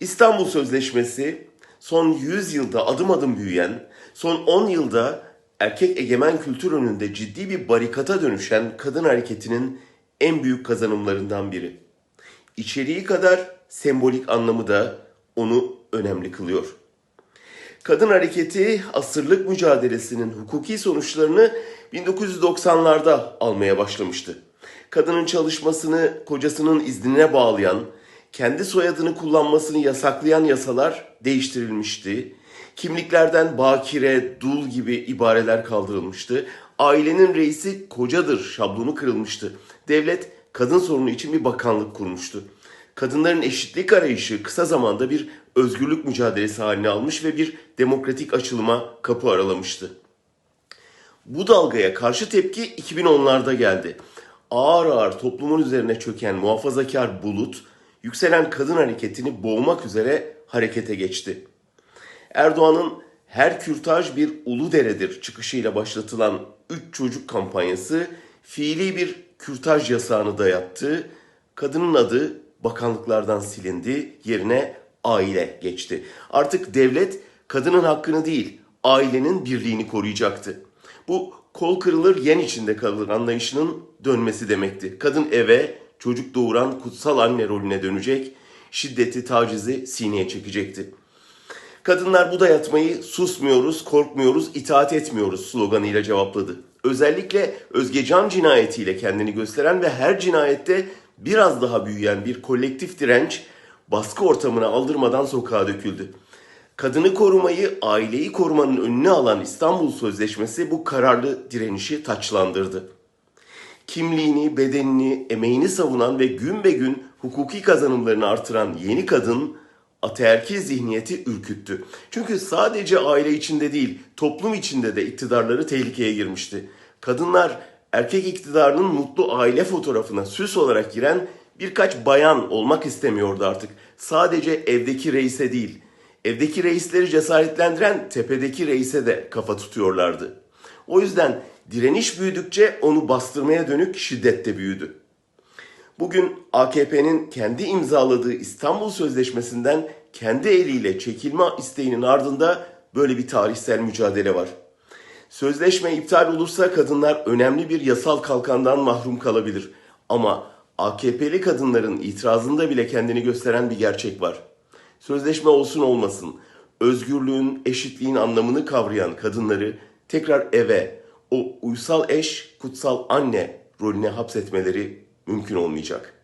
İstanbul Sözleşmesi son 100 yılda adım adım büyüyen, son 10 yılda erkek egemen kültür önünde ciddi bir barikata dönüşen kadın hareketinin en büyük kazanımlarından biri. İçeriği kadar sembolik anlamı da onu önemli kılıyor. Kadın hareketi asırlık mücadelesinin hukuki sonuçlarını 1990'larda almaya başlamıştı. Kadının çalışmasını kocasının iznine bağlayan, kendi soyadını kullanmasını yasaklayan yasalar değiştirilmişti. Kimliklerden bakire, dul gibi ibareler kaldırılmıştı. Ailenin reisi kocadır şablonu kırılmıştı. Devlet kadın sorunu için bir bakanlık kurmuştu. Kadınların eşitlik arayışı kısa zamanda bir özgürlük mücadelesi haline almış ve bir demokratik açılıma kapı aralamıştı. Bu dalgaya karşı tepki 2010'larda geldi. Ağır ağır toplumun üzerine çöken muhafazakar bulut, yükselen kadın hareketini boğmak üzere harekete geçti. Erdoğan'ın her kürtaj bir ulu deredir çıkışıyla başlatılan 3 çocuk kampanyası fiili bir kürtaj yasağını dayattı. Kadının adı bakanlıklardan silindi, yerine aile geçti. Artık devlet kadının hakkını değil, ailenin birliğini koruyacaktı. Bu kol kırılır yen içinde kalır anlayışının dönmesi demekti. Kadın eve çocuk doğuran kutsal anne rolüne dönecek, şiddeti, tacizi sineye çekecekti. Kadınlar bu dayatmayı susmuyoruz, korkmuyoruz, itaat etmiyoruz sloganıyla cevapladı. Özellikle Özgecan cinayetiyle kendini gösteren ve her cinayette biraz daha büyüyen bir kolektif direnç baskı ortamına aldırmadan sokağa döküldü. Kadını korumayı, aileyi korumanın önüne alan İstanbul Sözleşmesi bu kararlı direnişi taçlandırdı kimliğini, bedenini, emeğini savunan ve gün be gün hukuki kazanımlarını artıran yeni kadın ataerkil zihniyeti ürküttü. Çünkü sadece aile içinde değil, toplum içinde de iktidarları tehlikeye girmişti. Kadınlar erkek iktidarının mutlu aile fotoğrafına süs olarak giren birkaç bayan olmak istemiyordu artık. Sadece evdeki reise değil, evdeki reisleri cesaretlendiren tepedeki reise de kafa tutuyorlardı. O yüzden direniş büyüdükçe onu bastırmaya dönük şiddet de büyüdü. Bugün AKP'nin kendi imzaladığı İstanbul Sözleşmesi'nden kendi eliyle çekilme isteğinin ardında böyle bir tarihsel mücadele var. Sözleşme iptal olursa kadınlar önemli bir yasal kalkandan mahrum kalabilir. Ama AKP'li kadınların itirazında bile kendini gösteren bir gerçek var. Sözleşme olsun olmasın, özgürlüğün, eşitliğin anlamını kavrayan kadınları tekrar eve, o uysal eş, kutsal anne rolüne hapsetmeleri mümkün olmayacak.